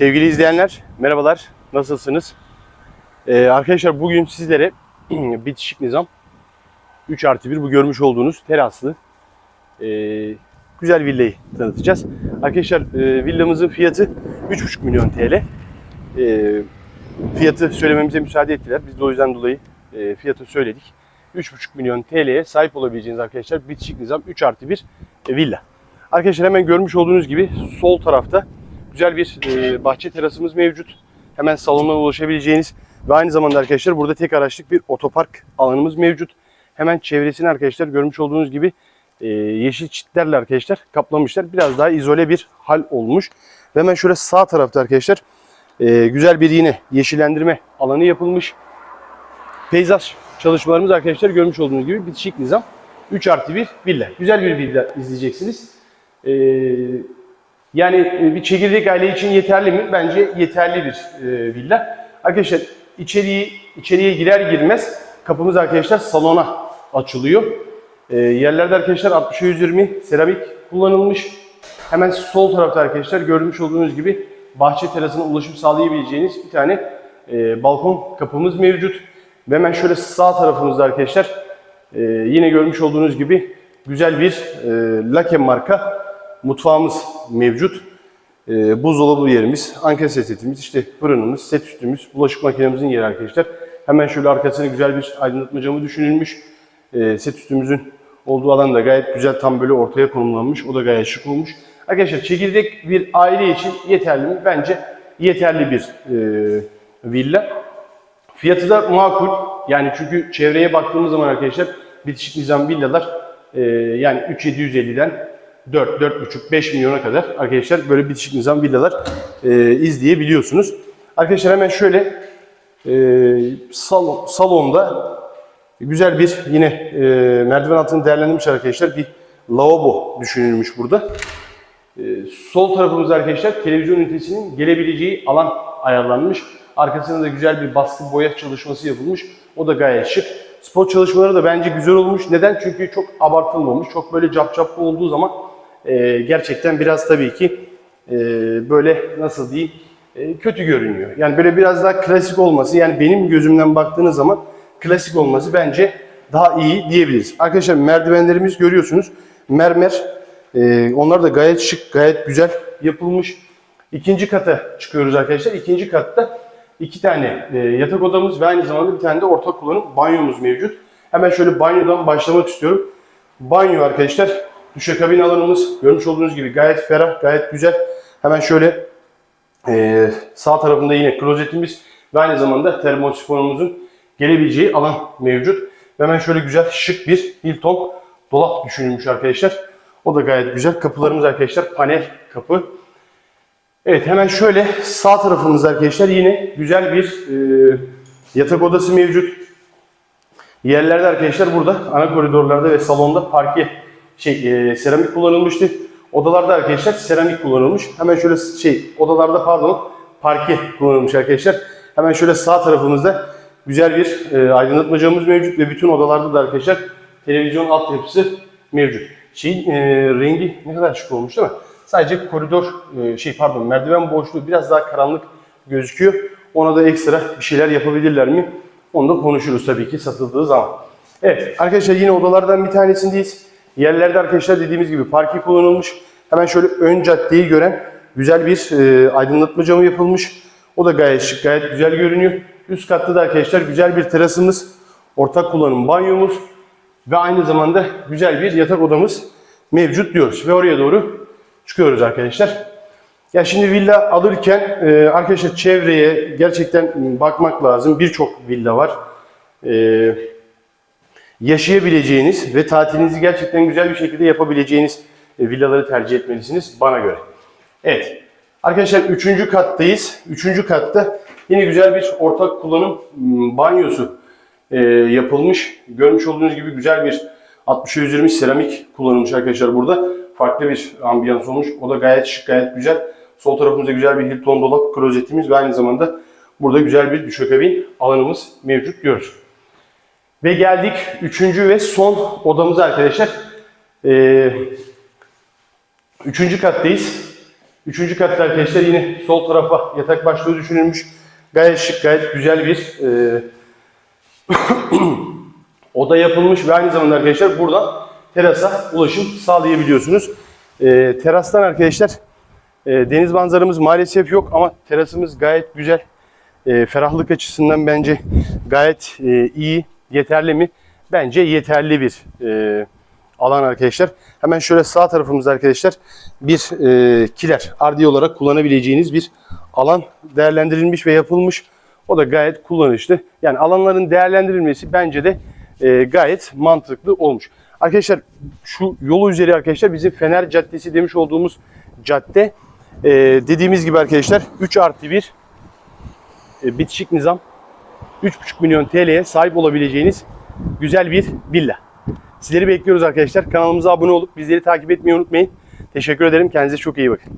Sevgili izleyenler, merhabalar. Nasılsınız? Ee, arkadaşlar bugün sizlere bitişik nizam 3 artı 1 bu görmüş olduğunuz teraslı ee, güzel villayı tanıtacağız. Arkadaşlar e, villamızın fiyatı 3,5 milyon TL. Ee, fiyatı söylememize müsaade ettiler. Biz de o yüzden dolayı e, fiyatı söyledik. 3,5 milyon TL'ye sahip olabileceğiniz arkadaşlar bitişik nizam 3 artı 1 e, villa. Arkadaşlar hemen görmüş olduğunuz gibi sol tarafta güzel bir e, bahçe terasımız mevcut. Hemen salondan ulaşabileceğiniz ve aynı zamanda arkadaşlar burada tek araçlık bir otopark alanımız mevcut. Hemen çevresini arkadaşlar görmüş olduğunuz gibi e, yeşil çitlerle arkadaşlar kaplamışlar. Biraz daha izole bir hal olmuş. Ve hemen şöyle sağ tarafta arkadaşlar e, güzel bir yine yeşillendirme alanı yapılmış. Peyzaj çalışmalarımız arkadaşlar görmüş olduğunuz gibi bitişik nizam. 3 artı 1 villa. Güzel bir villa izleyeceksiniz. Ee, yani e, bir çekirdek aile için yeterli mi? Bence yeterli bir e, villa. Arkadaşlar içeriği, içeriye girer girmez kapımız arkadaşlar salona açılıyor. E, yerlerde arkadaşlar 60'a 120 seramik kullanılmış. Hemen sol tarafta arkadaşlar görmüş olduğunuz gibi bahçe terasına ulaşım sağlayabileceğiniz bir tane e, balkon kapımız mevcut. Ve hemen şöyle sağ tarafımızda arkadaşlar e, yine görmüş olduğunuz gibi güzel bir e, Lake marka mutfağımız mevcut. E, buzdolabı yerimiz, anka setimiz, işte fırınımız, set üstümüz, bulaşık makinemizin yeri arkadaşlar. Hemen şöyle arkasına güzel bir aydınlatma camı düşünülmüş. E, set üstümüzün olduğu alan da gayet güzel tam böyle ortaya konumlanmış. O da gayet şık olmuş. Arkadaşlar çekirdek bir aile için yeterli mi? Bence yeterli bir e, villa. Fiyatı da makul. Yani çünkü çevreye baktığımız zaman arkadaşlar bitişik nizam villalar e, yani 3750'den 4, 4,5, 5 milyona kadar arkadaşlar böyle bitişik nizam villalar e, izleyebiliyorsunuz. Arkadaşlar hemen şöyle e, salon, salonda güzel bir yine e, merdiven altını değerlendirmiş arkadaşlar bir lavabo düşünülmüş burada. E, sol tarafımızda arkadaşlar televizyon ünitesinin gelebileceği alan ayarlanmış. Arkasında da güzel bir baskı boya çalışması yapılmış. O da gayet şık. Spot çalışmaları da bence güzel olmuş. Neden? Çünkü çok abartılmamış. Çok böyle capcaplı olduğu zaman e, gerçekten biraz tabii ki e, böyle nasıl diyeyim e, kötü görünüyor. Yani böyle biraz daha klasik olması yani benim gözümden baktığınız zaman klasik olması bence daha iyi diyebiliriz. Arkadaşlar merdivenlerimiz görüyorsunuz. Mermer. E, onlar da gayet şık, gayet güzel yapılmış. İkinci kata çıkıyoruz arkadaşlar. İkinci katta iki tane e, yatak odamız ve aynı zamanda bir tane de ortak kullanım banyomuz mevcut. Hemen şöyle banyodan başlamak istiyorum. Banyo arkadaşlar. Duşakabin alanımız görmüş olduğunuz gibi gayet ferah, gayet güzel. Hemen şöyle e, sağ tarafında yine klozetimiz ve aynı zamanda termosifonumuzun gelebileceği alan mevcut. Hemen şöyle güzel şık bir Hilton dolap düşünülmüş arkadaşlar. O da gayet güzel. Kapılarımız arkadaşlar panel kapı. Evet hemen şöyle sağ tarafımızda arkadaşlar yine güzel bir e, yatak odası mevcut. Yerlerde arkadaşlar burada ana koridorlarda ve salonda parke şey e, seramik kullanılmıştı. Odalarda arkadaşlar seramik kullanılmış. Hemen şöyle şey odalarda pardon parke kullanılmış arkadaşlar. Hemen şöyle sağ tarafımızda güzel bir e, aydınlatma camımız mevcut ve bütün odalarda da arkadaşlar televizyon altyapısı mevcut. Şeyin e, rengi ne kadar şık olmuş değil mi? Sadece koridor e, şey pardon merdiven boşluğu biraz daha karanlık gözüküyor. Ona da ekstra bir şeyler yapabilirler mi? Onu da konuşuruz tabii ki satıldığı zaman. Evet arkadaşlar yine odalardan bir tanesindeyiz. Yerlerde arkadaşlar dediğimiz gibi parke kullanılmış. Hemen şöyle ön caddeyi gören güzel bir e, aydınlatma camı yapılmış. O da gayet şık, gayet güzel görünüyor. Üst katta da arkadaşlar güzel bir terasımız, ortak kullanım banyomuz ve aynı zamanda güzel bir yatak odamız mevcut diyoruz. Ve oraya doğru çıkıyoruz arkadaşlar. Ya şimdi villa alırken e, arkadaşlar çevreye gerçekten bakmak lazım. Birçok villa var. E, yaşayabileceğiniz ve tatilinizi gerçekten güzel bir şekilde yapabileceğiniz e, villaları tercih etmelisiniz bana göre. Evet. Arkadaşlar 3. kattayız. 3. katta yine güzel bir ortak kullanım m, banyosu e, yapılmış. Görmüş olduğunuz gibi güzel bir 60'a 120 seramik kullanılmış arkadaşlar burada. Farklı bir ambiyans olmuş. O da gayet şık, gayet güzel. Sol tarafımızda güzel bir Hilton dolap klozetimiz ve aynı zamanda burada güzel bir düşökabin alanımız mevcut diyoruz. Ve geldik üçüncü ve son odamıza arkadaşlar. Ee, üçüncü kattayız. Üçüncü katta arkadaşlar yine sol tarafa yatak başlığı düşünülmüş. Gayet şık, gayet güzel bir e, oda yapılmış ve aynı zamanda arkadaşlar buradan terasa ulaşım sağlayabiliyorsunuz. E, terastan arkadaşlar e, deniz manzaramız maalesef yok ama terasımız gayet güzel. E, ferahlık açısından bence gayet e, iyi, yeterli mi? Bence yeterli bir e, alan arkadaşlar. Hemen şöyle sağ tarafımızda arkadaşlar bir e, kiler, ardi olarak kullanabileceğiniz bir alan değerlendirilmiş ve yapılmış. O da gayet kullanışlı. Yani alanların değerlendirilmesi bence de e, gayet mantıklı olmuş. Arkadaşlar şu yolu üzeri arkadaşlar bizim Fener Caddesi demiş olduğumuz cadde e, dediğimiz gibi arkadaşlar 3 artı 1 e, bitişik nizam 3,5 milyon TL'ye sahip olabileceğiniz güzel bir villa. Sizleri bekliyoruz arkadaşlar. Kanalımıza abone olup bizleri takip etmeyi unutmayın. Teşekkür ederim. Kendinize çok iyi bakın.